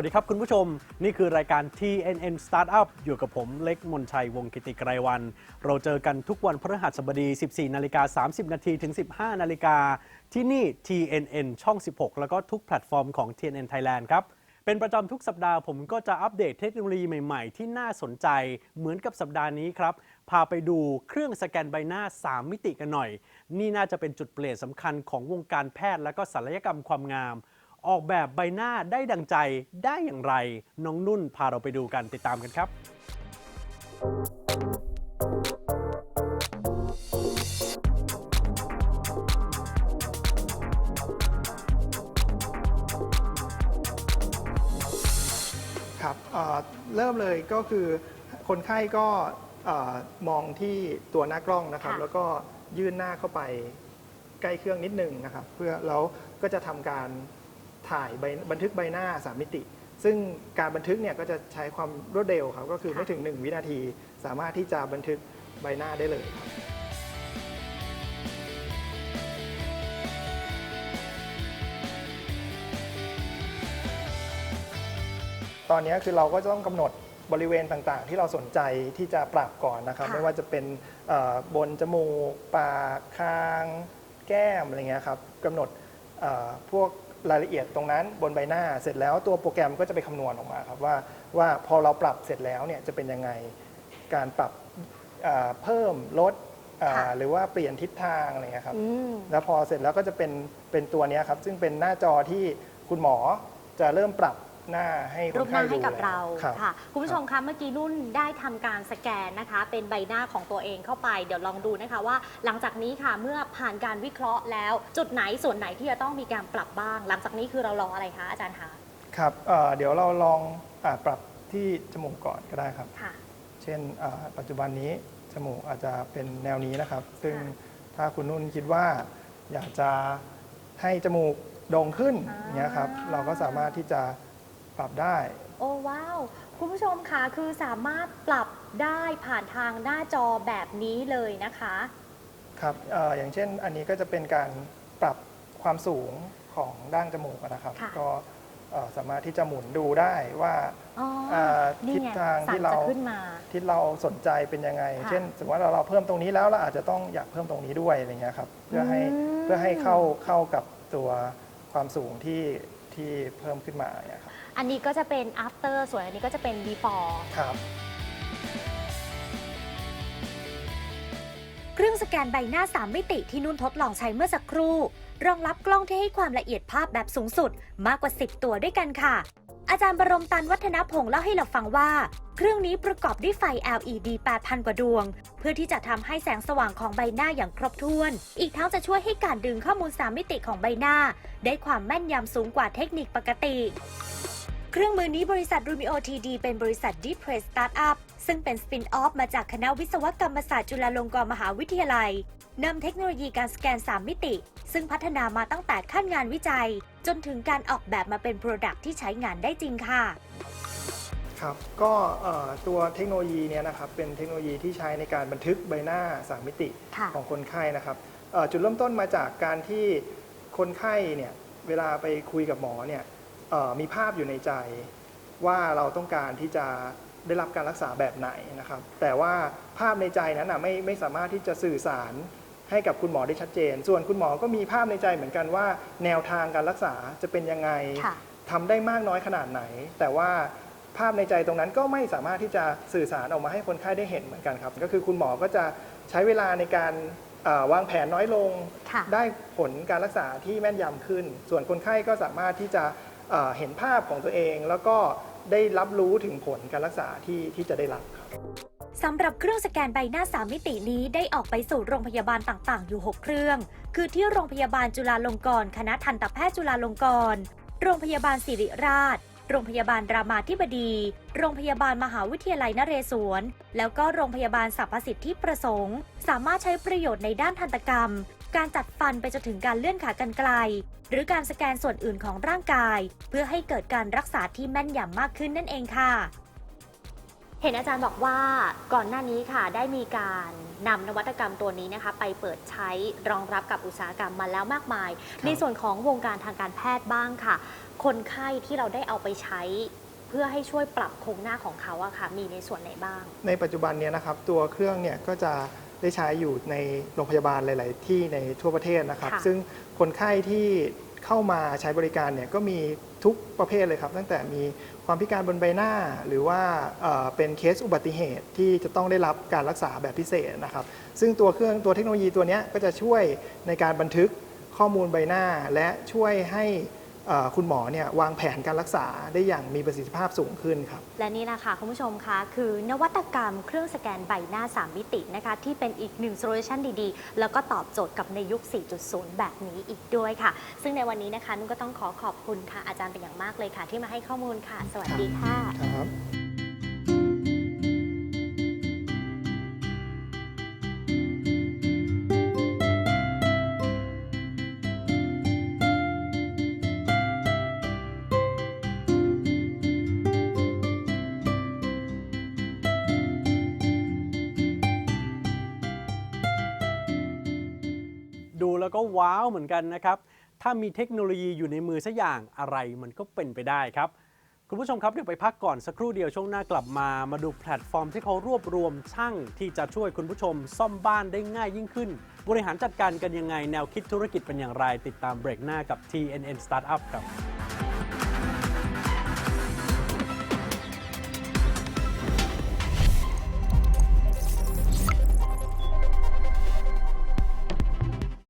วัสดีครับคุณผู้ชม นี่คือรายการ TNN Startup อยู่กับผมเล็กมนชัยวงกิติไกรวัน เราเจอกันทุกวันพฤหัสบดี 14นาฬิกา30 นาทีถึง 15 นาฬิกา ที่นี่ TNN ช่อง 16 แล้วก็ทุกแพลตฟอร์มของ TNN Thailand ครับเป็นประจำทุกสัปดาห์ผมก็จะอัปเดตเทคโนโลยีใหม่ๆ ที่น่าสนใจเหมือนกับสัปดาห์นี้ครับ พาไปดูเครื่องสแกนใบหน้า 3 มิติกันหน่อย นี่น่าจะเป็นจุดเปลี่ยนสำคัญของวงการแพทย์และก็ศัลยกรรมความงาม ออกแบบใบหน้าได้ดังใจได้อย่างไร น้องนุ่นพาเราไปดูกันติดตามกันครับ ครับเอ่อเริ่มเลยก็คือคนไข้ก็เอ่อมองที่ตัวหน้ากล้องนะครับ ค่ะ แล้วก็ยื่นหน้าเข้าไปใกล้เครื่องนิดนึงนะครับ เพื่อแล้วก็จะทำการ ถ่ายใบบันทึกใบหน้า 3 มิติ ซึ่งการบันทึกเนี่ยก็จะใช้ความรวดเร็วครับ ก็คือค่ะไม่ถึง 1 วินาที สามารถที่จะบันทึกใบหน้าได้เลยครับตอนนี้คือเราก็จะต้องกำหนดบริเวณต่างๆ ที่เราสนใจที่จะปรับก่อนนะครับค่ะไม่ว่าจะเป็นเอ่อบนจมูก ปาก คาง แก้มอะไรเงี้ยครับกำหนดเอ่อพวก รายละเอียดตรงนั้นบนใบหน้าเสร็จแล้วตัวโปรแกรมก็จะไปคำนวณออกมาครับว่าว่าพอเราปรับเสร็จแล้วเนี่ยจะเป็นยังไงการปรับเอ่อเพิ่มลดเอ่อค่ะหรือว่าเปลี่ยนทิศทางอะไรเงี้ยครับอืมแล้วพอเสร็จแล้วก็จะเป็นเป็นตัวเนี้ยครับซึ่งเป็นหน้าจอที่คุณหมอจะเริ่มปรับ หน้าให้ครูนปหไข้น้าให้ดูกับแล้วเราครับ ค่ะ คุณผู้ชมคะเมื่อกี้นุ่นได้ทำการสแกนนะคะ เป็นใบหน้าของตัวเองเข้าไปเดี๋ยวลองดูนะคะว่า หลังจากนี้ค่ะเมื่อผ่านการวิเคราะห์แล้ว จุดไหนส่วนไหนที่จะต้องมีการปรับบ้าง หลังจากนี้คือเรารออะไรคะอาจารย์คะครับเอ่อเดี๋ยวเราลองอาปรับที่จมูกก่อนก็ได้ครับ ค่ะ เช่นอ่าปัจจุบันนี้จมูกอาจจะเป็นแนวนี้นะครับ ซึ่งค่ะถ้าคุณนุ่นคิดว่า อยากจะให้จมูกโด่งขึ้นอ่าเนี้ยครับ เราก็สามารถที่จะ ปรับได้ โอ้ว้าว คุณผู้ชมคะคือสามารถปรับได้ผ่านทางหน้าจอแบบนี้เลยนะคะครับเอ่ออย่างเช่นอันนี้ก็จะเป็นการปรับความสูงของด้านจมูกนะครับ ค่ะ ก็เอ่อสามารถที่จะหมุนดูได้ว่า อ๋ออ่านี่ทิศไงทางสั่ที่นเรา จะขึ้นมา ที่เราสนใจเป็นยังไง ค่ะ เช่น สมมติว่าเราเราเพิ่มตรงนี้แล้วเราอาจจะต้องอยากเพิ่มตรงนี้ด้วยอะไรเงี้ยครับเพื่อให้อืมเพื่อให้เข้าเข้ากับตัวความสูงที่ที่เพิ่มขึ้นมาเนี่ยครับ อันนี้ก็จะเป็น after ส่วนอันนี้ก็จะเป็น before ครับ เครื่องสแกนใบหน้า 3 มิติที่นุ่นทดลองใช้เมื่อสักครู่ รองรับกล้องที่ให้ความละเอียดภาพแบบสูงสุดมากกว่า 10 ตัวด้วยกันค่ะ อาจารย์บรมตันวัฒนพงศ์เล่าให้เราฟังว่า เครื่องนี้ประกอบด้วยไฟ LED 8,000 กว่าดวง เพื่อที่จะทำให้แสงสว่างของใบหน้าอย่างครบถ้วน อีกทั้งจะช่วยให้การดึงข้อมูล 3 มิติของใบหน้า ได้ความแม่นยำสูงกว่าเทคนิคปกติ เครื่องมือนี้บริษัท Rumio TD เป็นบริษัท Deep Press Startup ซึ่งเป็นสปินออฟมาจากคณะวิศวกรรมศาสตร์จุฬาลงกรณ์มหาวิทยาลัยนำเทคโนโลยีการสแกน 3 มิติ ซึ่งพัฒนามาตั้งแต่ขั้นงานวิจัย จนถึงการออกแบบมาเป็น Product ที่ใช้งานได้จริงค่ะ ครับ ก็เอ่อตัวเทคโนโลยีเนี่ยนะครับเป็นเทคโนโลยีที่ใช้ในการบันทึกใบหน้า 3 มิติค่ะ ของคนไข้นะครับเอ่อจุดเริ่มต้นมาจากการที่คนไข้เนี่ยเวลาไปคุยกับหมอเนี่ยเอ่อ มีภาพอยู่ในใจว่าเราต้องการที่จะได้รับการรักษาแบบไหนนะครับ แต่ว่าภาพในใจนั้นนะไม่ไม่สามารถที่จะสื่อสารให้กับคุณหมอได้ชัดเจน ส่วนคุณหมอก็มีภาพในใจเหมือนกันว่า แนวทางการรักษาจะเป็นยังไงค่ะทำได้มากน้อยขนาดไหน แต่ว่าภาพในใจตรงนั้นก็ไม่สามารถที่จะสื่อสารออกมาให้คนไข้ได้เห็นเหมือนกันครับ ก็คือคุณหมอก็จะใช้เวลาในการเอ่อวางแผนน้อยลงค่ะได้ผลการรักษาที่แม่นยำขึ้น ส่วนคนไข้ก็สามารถที่จะ เห็นภาพของตัวเอง แล้วก็ได้รับรู้ถึงผลการรักษาที่ที่จะได้รับครับสำหรับเครื่องสแกนใบหน้า 3 มิตินี้ได้ออกไปสู่โรงพยาบาลต่างๆ อยู่ 6 เครื่อง คือที่โรงพยาบาลจุฬาลงกรณ์คณะทันตแพทย์จุฬาลงกรณ์โรงพยาบาลศิริราช โรงพยาบาลรามาธิบดี โรงพยาบาลมหาวิทยาลัยนเรศวร แล้วก็โรงพยาบาลสรรพสิทธิประสงค์ สามารถใช้ประโยชน์ในด้านทันตกรรม การจัดฟันไปจนถึงการเลื่อนขากรรไกลหรือการสแกนส่วนอื่นของร่างกาย เพื่อให้เกิดการรักษาที่แม่นยำมากขึ้นนั่นเองค่ะ เห็นอาจารย์บอกว่าก่อนหน้านี้ค่ะได้มีการนำนวัตกรรมตัวนี้นะคะ ไปเปิดใช้รองรับกับอุตสาหกรรมมาแล้วมากมาย ในส่วนของวงการทางการแพทย์บ้างค่ะ คนไข้ที่เราได้เอาไปใช้เพื่อให้ช่วยปรับโครงหน้าของเขาอะค่ะ มีในส่วนไหนบ้าง ในปัจจุบันเนี้นะครับตัวเครื่องเนี่ยก็จะ ได้ใช้อยู่ในโรงพยาบาลหลาย ๆ ที่ในทั่วประเทศนะครับ ค่ะซึ่งคนไข้ที่เข้ามาใช้บริการเนี่ยก็มีทุกประเภทเลยครับ ตั้งแต่มีความพิการบนใบหน้า หรือว่าเอ่อเป็นเคสอุบัติเหตุที่จะต้องได้รับการรักษาแบบพิเศษนะครับ ซึ่งตัวเครื่องตัวเทคโนโลยีตัวเนี้ยก็จะช่วยในการบันทึกข้อมูลใบหน้า และช่วยให้เอ่อ คุณหมอเนี่ยวางแผนการรักษาได้อย่างมีประสิทธิภาพสูงขึ้นครับ และนี่แหละค่ะคุณผู้ชมคะคือนวัตกรรมเครื่องสแกนใบหน้า 3 มิตินะคะที่เป็นอีกหนึ่งโซลูชันดีๆ แล้วก็ตอบโจทย์กับในยุค 4.0 แบบนี้อีกด้วยค่ะ ซึ่งในวันนี้นะคะนุ่นก็ต้องขอขอบคุณค่ะอาจารย์เป็นอย่างมากเลยค่ะ ที่มาให้ข้อมูลค่ะ สวัสดีค่ะครับ ดูแล้วก็ว้าวเหมือนกันนะครับ ถ้ามีเทคโนโลยีอยู่ในมือสักอย่างอะไรมันก็เป็นไปได้ครับ คุณผู้ชมครับเดี๋ยวไปพักก่อนสักครู่เดียวช่วงหน้ากลับมา มาดูแพลตฟอร์มที่เขารวบรวมช่างที่จะช่วยคุณผู้ชม ซ่อมบ้านได้ง่ายยิ่งขึ้น บริหารจัดการกันยังไงแนวคิดธุรกิจเป็นอย่างไร ติดตามเบรกหน้ากับ TNN Startup ครับ